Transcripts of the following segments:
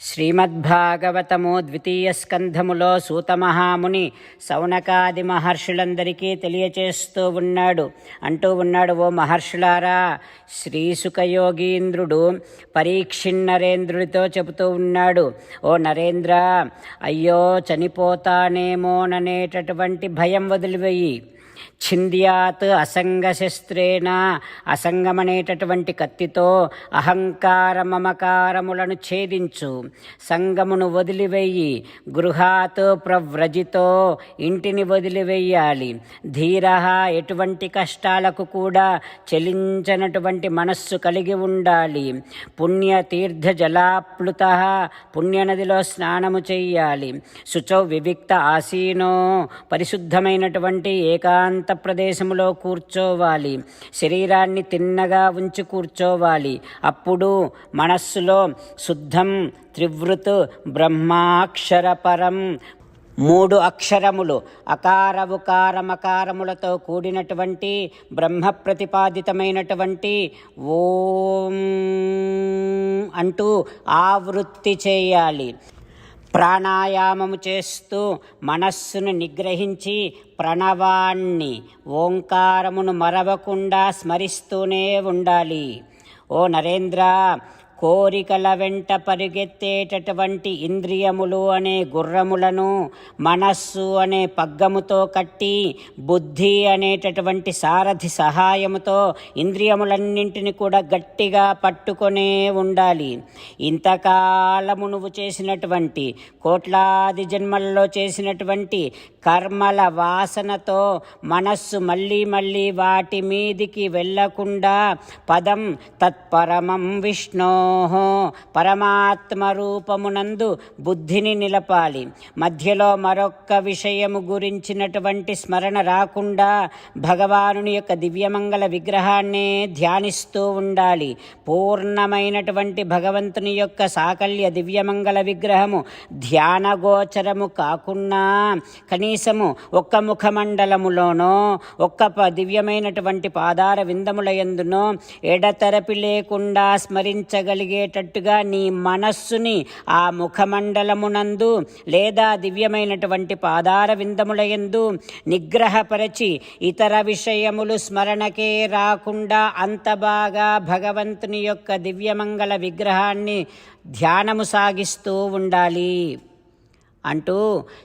శ్రీమద్భాగవతము ద్వితీయ స్కంధములో సూతమహాముని సౌనకాది మహర్షులందరికీ తెలియచేస్తూ ఉన్నాడు. అంటూ ఉన్నాడు ఓ మహర్షులారా శ్రీసుఖయోగీంద్రుడు పరీక్షిన్నరేంద్రుడితో చెబుతూ ఉన్నాడు. ఓ నరేంద్ర అయ్యో చనిపోతానేమోననేటటువంటి భయం వదిలివేయి. ఛింద్యాత్ అసంగశస్త్రేణ అసంగమనేటటువంటి కత్తితో అహంకార మమకారములను ఛేదించు. సంగమును వదిలివేయి. గృహాత్ ప్రవ్రజితో ఇంటిని వదిలివేయాలి. ధీర ఎటువంటి కష్టాలకు కూడా చెలించనటువంటి మనస్సు కలిగి ఉండాలి. పుణ్యతీర్థ జలాప్లుత పుణ్యనదిలో స్నానము చెయ్యాలి. శుచౌ వివిక్త ఆసీనో పరిశుద్ధమైనటువంటి ఏకా ఏకాంత ప్రదేశములో కూర్చోవాలి. శరీరాన్ని తిన్నగా ఉంచి కూర్చోవాలి. అప్పుడు మనస్సులో శుద్ధం త్రివృత్ బ్రహ్మాక్షరపరం. మూడు అక్షరములు అకార ఉకారమకారములతో కూడినటువంటి బ్రహ్మ ప్రతిపాదితమైనటువంటి ఓం అంటూ ఆవృత్తి చేయాలి. ప్రాణాయామము చేస్తూ మనస్సును నిగ్రహించి ప్రణవాన్ని ఓంకారమును మరవకుండా స్మరిస్తూనే ఉండాలి. ఓ నరేంద్ర కోరికల వెంట పరిగెత్తేటటువంటి ఇంద్రియములు అనే గుర్రములను మనస్సు అనే పగ్గముతో కట్టి బుద్ధి అనేటటువంటి సారథి సహాయముతో ఇంద్రియములన్నింటిని కూడా గట్టిగా పట్టుకొనే ఉండాలి. ఇంతకాలము నువ్వు చేసినటువంటి కోట్లాది జన్మల్లో చేసినటువంటి కర్మల వాసనతో మనస్సు మళ్ళీ మళ్ళీ వాటి మీదికి వెళ్ళకుండా పదం తత్పరమం విష్ణో. పరమాత్మ రూపమునందు బుద్ధిని నిలపాలి. మధ్యలో మరొక్క విషయము గురించినటువంటి స్మరణ రాకుండా భగవానుని యొక్క దివ్యమంగళ విగ్రహాన్నే ధ్యానిస్తూ ఉండాలి. పూర్ణమైనటువంటి భగవంతుని యొక్క సాకల్య దివ్యమంగళ విగ్రహము ధ్యానగోచరము కాకుండా కనీసము ఒక్క ముఖమండలములోనో ఒక్క ప- దివ్యమైనటువంటి పాదార విందముల ఎందునో ఎడతెరపి లేకుండా కలిగేటట్టుగా నీ మనస్సుని ఆ ముఖమండలమునందు లేదా దివ్యమైనటువంటి పాదార విందములయందు నిగ్రహపరచి ఇతర విషయములు స్మరణకే రాకుండా అంత బాగా భగవంతుని యొక్క దివ్యమంగళ విగ్రహాన్ని ధ్యానము సాగిస్తూ ఉండాలి. అంటూ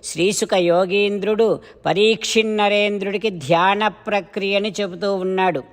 శ్రీసుక యోగీంద్రుడు పరీక్షిన్నరేంద్రుడికి ధ్యాన ప్రక్రియని చెబుతూ ఉన్నాడు.